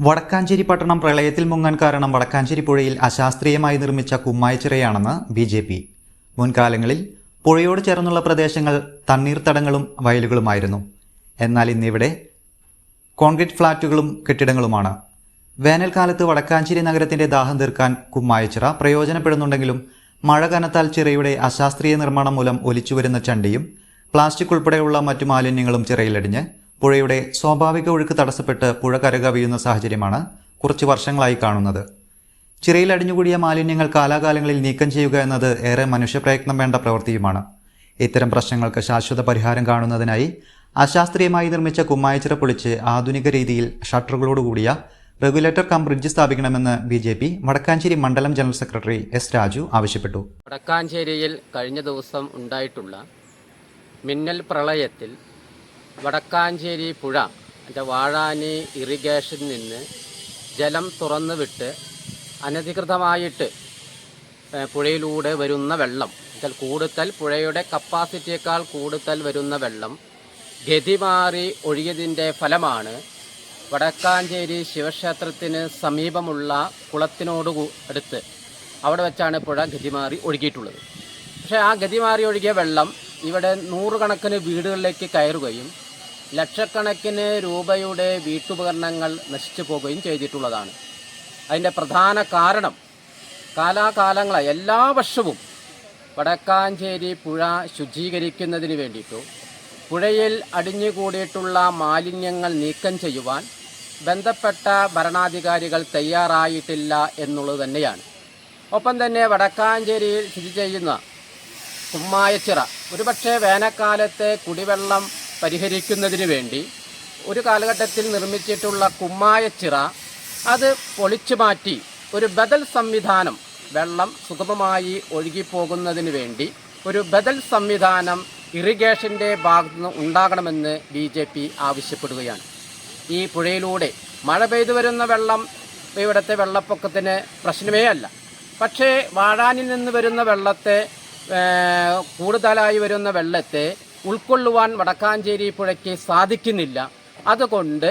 വടക്കാഞ്ചേരി പട്ടണം പ്രളയത്തിൽ മുങ്ങാൻ കാരണം വടക്കാഞ്ചേരി പുഴയിൽ അശാസ്ത്രീയമായി നിർമ്മിച്ച കുമ്മായച്ചിറയാണെന്ന് ബി ജെ പി. മുൻകാലങ്ങളിൽ പുഴയോട് ചേർന്നുള്ള പ്രദേശങ്ങൾ തണ്ണീർത്തടങ്ങളും വയലുകളുമായിരുന്നു. എന്നാൽ ഇന്നിവിടെ കോൺക്രീറ്റ് ഫ്ളാറ്റുകളും കെട്ടിടങ്ങളുമാണ്. വേനൽക്കാലത്ത് വടക്കാഞ്ചേരി നഗരത്തിന്റെ ദാഹം തീർക്കാൻ കുമ്മായച്ചിറ പ്രയോജനപ്പെടുന്നുണ്ടെങ്കിലും മഴ കനത്താൽ ചിറയുടെ അശാസ്ത്രീയ നിർമ്മാണം മൂലം ഒലിച്ചുവരുന്ന ചണ്ടിയും പ്ലാസ്റ്റിക് ഉൾപ്പെടെയുള്ള മറ്റു മാലിന്യങ്ങളും ചിറയിലടിഞ്ഞ് പുഴയുടെ സ്വാഭാവിക ഒഴുക്ക് തടസ്സപ്പെട്ട് പുഴ കരകവിയുന്ന സാഹചര്യമാണ് കുറച്ച് വർഷങ്ങളായി കാണുന്നത്. ചിറയിൽ അടിഞ്ഞുകൂടിയ മാലിന്യങ്ങൾ കാലാകാലങ്ങളിൽ നീക്കം ചെയ്യുക എന്നത് ഏറെ മനുഷ്യപ്രയത്നം വേണ്ട പ്രവൃത്തിയുമാണ്. ഇത്തരം പ്രശ്നങ്ങൾക്ക് ശാശ്വത പരിഹാരം കാണുന്നതിനായി അശാസ്ത്രീയമായി നിർമ്മിച്ച കുമ്മായച്ചിറ പൊളിച്ച് ആധുനിക രീതിയിൽ ഷട്ടറുകളോടുകൂടിയ റെഗുലേറ്റർ കം ബ്രിഡ്ജ് സ്ഥാപിക്കണമെന്ന് ബി ജെ പി വടക്കാഞ്ചേരി മണ്ഡലം ജനറൽ സെക്രട്ടറി എസ് രാജു ആവശ്യപ്പെട്ടു. വടക്കാഞ്ചേരിയിൽ കഴിഞ്ഞ ദിവസം ഉണ്ടായിട്ടുള്ള മിന്നൽ പ്രളയത്തിൽ വടക്കാഞ്ചേരി പുഴ എന്റെ വാഴാനി ഇറിഗേഷനിൽ നിന്ന് ജലം തുറന്നു വിട്ട് അനധികൃതമായിട്ട് പുഴയിലൂടെ വരുന്ന വെള്ളം എന്നാൽ കൂടുതൽ പുഴയുടെ കപ്പാസിറ്റിയേക്കാൾ കൂടുതൽ വരുന്ന വെള്ളം ഗതി മാറി ഒഴുകിയതിന്റെ ഫലമാണ് വടക്കാഞ്ചേരി ശിവക്ഷേത്രത്തിന് സമീപമുള്ള കുളത്തിനോട് അടുത്ത് അവിടെ വെച്ചാണ് പുഴ ഗതിമാറി ഒഴുകിയിട്ടുള്ളത്. പക്ഷേ ആ ഗതിമാറി ഒഴുകിയ വെള്ളം ഇവിടെ നൂറുകണക്കിന് വീടുകളിലേക്ക് കയറുകയും ലക്ഷക്കണക്കിന് രൂപയുടെ വീട്ടുപകരണങ്ങൾ നശിച്ചു പോകുകയും ചെയ്തിട്ടുള്ളതാണ്. അതിന്റെ പ്രധാന കാരണം കാലാകാലങ്ങളായി എല്ലാ വർഷവും വടക്കാഞ്ചേരി പുഴ ശുചീകരിക്കുന്നതിന് വേണ്ടിയിട്ടു പുഴയിൽ അടിഞ്ഞുകൂടിയിട്ടുള്ള മാലിന്യങ്ങൾ നീക്കം ചെയ്യുവാൻ ബന്ധപ്പെട്ട ഭരണാധികാരികൾ തയ്യാറായിട്ടില്ല എന്നുള്ളത് തന്നെയാണ്. ഒപ്പം തന്നെ വടക്കാഞ്ചേരിയിൽ സ്ഥിതി ചെയ്യുന്ന കുമ്മായച്ചിറ. ഒരുപക്ഷെ വേനൽക്കാലത്തെ കുടിവെള്ളം പരിഹരിക്കുന്നതിന് വേണ്ടി ഒരു കാലഘട്ടത്തിൽ നിർമ്മിച്ചിട്ടുള്ള കുമ്മായ ചിറ അത് പൊളിച്ചു മാറ്റി ഒരു ബദൽ സംവിധാനം വെള്ളം സുഗമമായി ഒഴുകിപ്പോകുന്നതിന് വേണ്ടി ഒരു ബദൽ സംവിധാനം ഇറിഗേഷന്റെ ഭാഗത്തു നിന്ന് ഉണ്ടാകണമെന്ന് ബി ജെ പി ആവശ്യപ്പെടുകയാണ്. ഈ പുഴയിലൂടെ മഴ പെയ്തു വരുന്ന വെള്ളം ഇവിടുത്തെ വെള്ളപ്പൊക്കത്തിന് പ്രശ്നമേ അല്ല. പക്ഷേ വാഴാനിൽ നിന്ന് വരുന്ന വെള്ളത്തെ കൂടുതലായി വരുന്ന വെള്ളത്തെ ഉൾക്കൊള്ളുവാൻ വടക്കാഞ്ചേരി പുഴയ്ക്ക് സാധിക്കുന്നില്ല. അതുകൊണ്ട്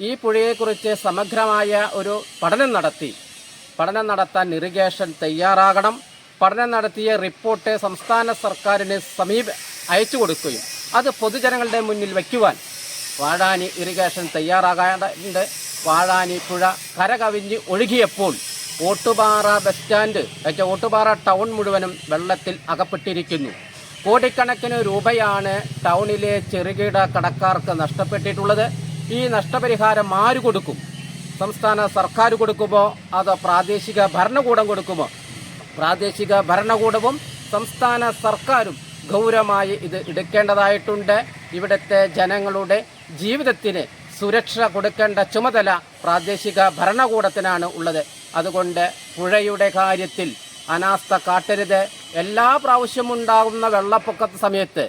ഈ പുഴയെക്കുറിച്ച് സമഗ്രമായ ഒരു പഠനം നടത്തി. പഠനം നടത്താൻ ഇറിഗേഷൻ തയ്യാറാകണം. പഠനം നടത്തിയ റിപ്പോർട്ട് സംസ്ഥാന സർക്കാരിന് സമീപ അയച്ചു കൊടുക്കുകയും അത് പൊതുജനങ്ങളുടെ മുന്നിൽ വയ്ക്കുവാൻ വാഴാനി ഇറിഗേഷൻ തയ്യാറാകാണ്ട് വാഴാനി പുഴ കരകവിഞ്ഞ് ഒഴുകിയപ്പോൾ ഓട്ടുപാറ ബസ് സ്റ്റാൻഡ് വെച്ച ഓട്ടുപാറ ടൗൺ മുഴുവനും വെള്ളത്തിൽ അകപ്പെട്ടിരിക്കുന്നു. കോടിക്കണക്കിന് രൂപയാണ് ടൗണിലെ ചെറുകിട കടക്കാർക്ക് നഷ്ടപ്പെട്ടിട്ടുള്ളത്. ഈ നഷ്ടപരിഹാരം ആര് കൊടുക്കും? സംസ്ഥാന സർക്കാർ കൊടുക്കുമോ? അതോ പ്രാദേശിക ഭരണകൂടം കൊടുക്കുമോ? പ്രാദേശിക ഭരണകൂടവും സംസ്ഥാന സർക്കാരും ഗൗരവമായി ഇത് എടുക്കേണ്ടതായിട്ടുണ്ട്. ഇവിടുത്തെ ജനങ്ങളുടെ ജീവിതത്തിന് സുരക്ഷ കൊടുക്കേണ്ട ചുമതല പ്രാദേശിക ഭരണകൂടത്തിനാണ് ഉള്ളത്. അതുകൊണ്ട് പുഴയുടെ കാര്യത്തിൽ അനാസ്ഥ കാട്ടരുത്. എല്ലാ പ്രാവശ്യവും ഉണ്ടാകുന്ന വെള്ളപ്പൊക്കത്തെ സമയത്ത്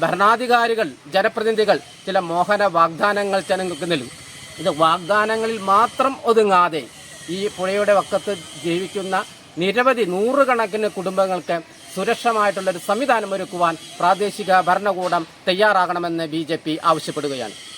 ഭരണാധികാരികൾ ജനപ്രതിനിധികൾ ചില മോഹന വാഗ്ദാനങ്ങൾ ജനങ്ങൾക്ക് നൽകും ഇത് വാഗ്ദാനങ്ങളിൽ മാത്രം ഒതുങ്ങാതെ ഈ പുഴയുടെ വക്കത്ത് ജീവിക്കുന്ന നിരവധി നൂറുകണക്കിന് കുടുംബങ്ങൾക്ക് സുരക്ഷമായിട്ടുള്ളൊരു സംവിധാനം ഒരുക്കുവാൻ പ്രാദേശിക ഭരണകൂടം തയ്യാറാകണമെന്ന് ബി ആവശ്യപ്പെടുകയാണ്.